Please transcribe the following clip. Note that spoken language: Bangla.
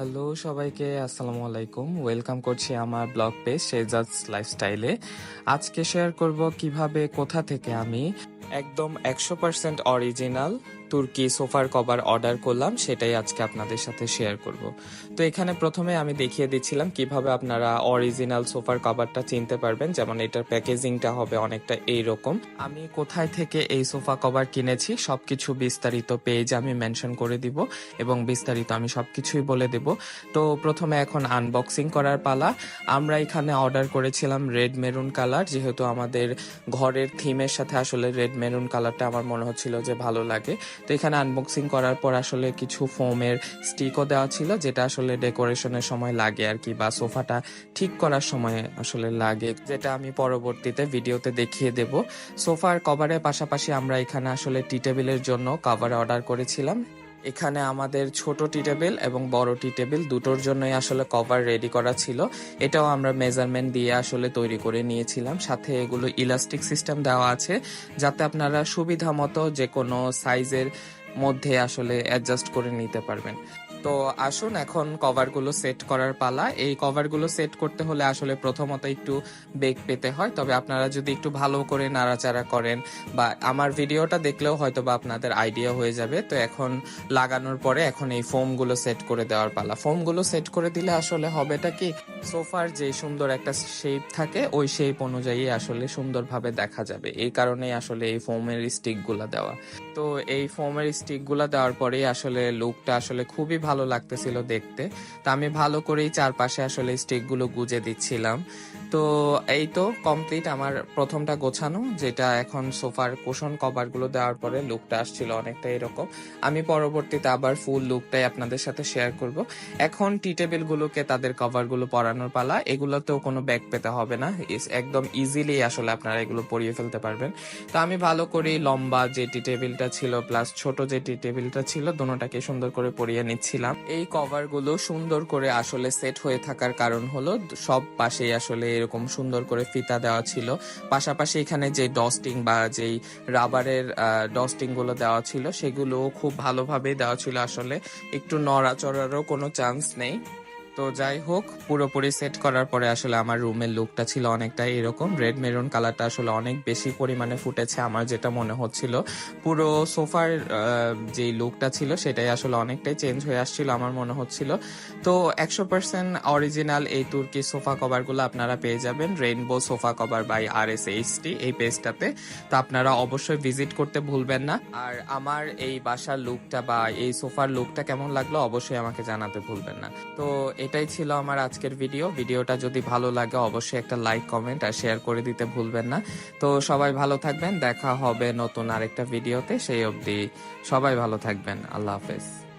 হ্যালো সবাইকে, আসসালামু আলাইকুম। ওয়েলকাম করছি আমার ব্লগ পেজ শেজাজ লাইফস্টাইলে আজকে শেয়ার করব কীভাবে কোথা থেকে আমি একদম একশো পার্সেন্ট অরিজিনাল তুর্কি সোফার কভার অর্ডার করলাম, সেটাই আজকে আপনাদের সাথে শেয়ার করব। তো এখানে প্রথমে আমি দেখিয়ে দিচ্ছিলাম কীভাবে আপনারা অরিজিনাল সোফার কভারটা চিনতে পারবেন, যেমন এটার প্যাকেজিংটা হবে অনেকটা এইরকম। আমি কোথায় থেকে এই সোফা কভার কিনেছি, সবকিছু বিস্তারিত পেজ আমি মেনশন করে দিব এবং বিস্তারিত আমি সবকিছুই বলে দেব। তো প্রথমে এখন আনবক্সিং করার পালা। আমরা এখানে অর্ডার করেছিলাম রেড মেরুন কালার, যেহেতু আমাদের ঘরের থিমের সাথে আসলে রেড মেরুন কালারটা আমার মনে হচ্ছিল যে ভালো লাগে। তো এখানে আনবক্সিং করার পর আসলে কিছু ফোমের স্টিকও দেওয়া ছিল, যেটা আসলে ডেকোরেশনের সময় লাগে আর কি, বা সোফাটা ঠিক করার সময় আসলে লাগে, যেটা আমি পরবর্তীতে ভিডিওতে দেখিয়ে দেব। সোফার কভারের পাশাপাশি আমরা এখানে আসলে টি টেবিলের জন্য কভার অর্ডার করেছিলাম। এখানে আমাদের ছোট টি টেবিল এবং বড় টি টেবিল দুটোর জন্যই আসলে কভার রেডি করা ছিল। এটাও আমরা মেজারমেন্ট দিয়ে আসলে তৈরি করে নিয়েছিলাম। সাথে এগুলো ইলাস্টিক সিস্টেম দেওয়া আছে। যাতে আপনারা সুবিধা মতো যে কোনো সাইজের মধ্যে আসলে অ্যাডজাস্ট করে নিতে পারবেন। তো আসুন এখন কভারগুলো সেট করার পালা। এই কভারগুলো সেট করতে হলে আসলে প্রথমত একটু বেগ পেতে হয়। তবে আপনারা যদি একটু ভালো করে নাড়াচাড়া করেন বা আমার ভিডিওটা দেখলেও হয়তো বা আপনাদের আইডিয়া হয়ে যাবে। তো এখন লাগানোর পরে এখন এই ফোমগুলো সেট করে দেওয়ার পালা। ফোমগুলো সেট করে দিলে আসলে হবেটা কি? সোফার যে সুন্দর একটা শেপ থাকে, ওই শেপ অনুযায়ী আসলে সুন্দরভাবে দেখা যাবে। এই কারণেই আসলে এই ফোমের স্টিকগুলো দেওয়া। তো এই ফোমের স্টিকগুলো দেওয়ার পরেই আসলে লুকটা আসলে খুবই ভালো লাগতেছিল দেখতে। তো আমি ভালো করেই চারপাশে আসলে স্টিকগুলো গুজে দিচ্ছিলাম। তো এই তো কমপ্লিট আমার প্রথমটা গোছানো, যেটা এখন সোফার কোশন কভারগুলো দেওয়ার পরে লুকটা আসছিল অনেকটা এরকম। আমি পরবর্তীতে আবার ফুল লুকটাই আপনাদের সাথে শেয়ার করব। এখন টি টেবিলগুলোকে তাদের কভারগুলো পরানোর পালা, এগুলোতেও কোনো ব্যাগ পেতে হবে না। একদম ইজিলি আসলে আপনারা এগুলো পরিয়ে ফেলতে পারবেন। তো আমি ভালো করেই লম্বা যে টি টেবিলটা ছিল প্লাস ছোট যে টি টেবিলটা ছিল, দোনোটাকে সুন্দর করে পরিয়ে নিচ্ছিলাম। এই কভারগুলো সুন্দর করে আসলে সেট হয়ে থাকার কারণ হলো, সব পাশেই আসলে এরকম সুন্দর করে ফিতা দেওয়া ছিল। পাশাপাশি এখানে যে ডস্টিং বা যেই রাবারের ডস্টিংগুলো দেওয়া ছিল সেগুলো খুব ভালোভাবে দেওয়া ছিল আসলে। একটু নড়াচড়ারও কোনো চান্স নেই। তো যাই হোক, পুরোপুরি সেট করার পরে আসলে আমার রুমের লুকটা ছিল অনেকটা এরকম। রেড মেরুন কালারটা আসলে অনেক বেশি পরিমাণে ফুটেছে আমার যেটা মনে হচ্ছিল। পুরো সোফার যে লুকটা ছিল সেটাই আসলে অনেকটাই চেঞ্জ হয়ে আসছিল আমার মনে হচ্ছিল। তো একশো পার্সেন্ট অরিজিনাল এই তুর্কি সোফা কভারগুলো আপনারা পেয়ে যাবেন। Rainbow sofa cover by R S H T এই পেজটাতে তো আপনারা অবশ্যই ভিজিট করতে ভুলবেন না। আর আমার এই বাসার লুকটা বা এই সোফার লুকটা কেমন লাগল অবশ্যই আমাকে জানাতে ভুলবেন না। তো এটাই ছিল আমার আজকের ভিডিও ভিডিওটা যদি ভালো লাগে, অবশ্যই একটা লাইক কমেন্ট আর শেয়ার করে দিতে ভুলবেন না। তো সবাই ভালো থাকবেন। দেখা হবে নতুন আরেকটা ভিডিওতে সেই অবধি সবাই ভালো থাকবেন। আল্লাহ হাফেজ।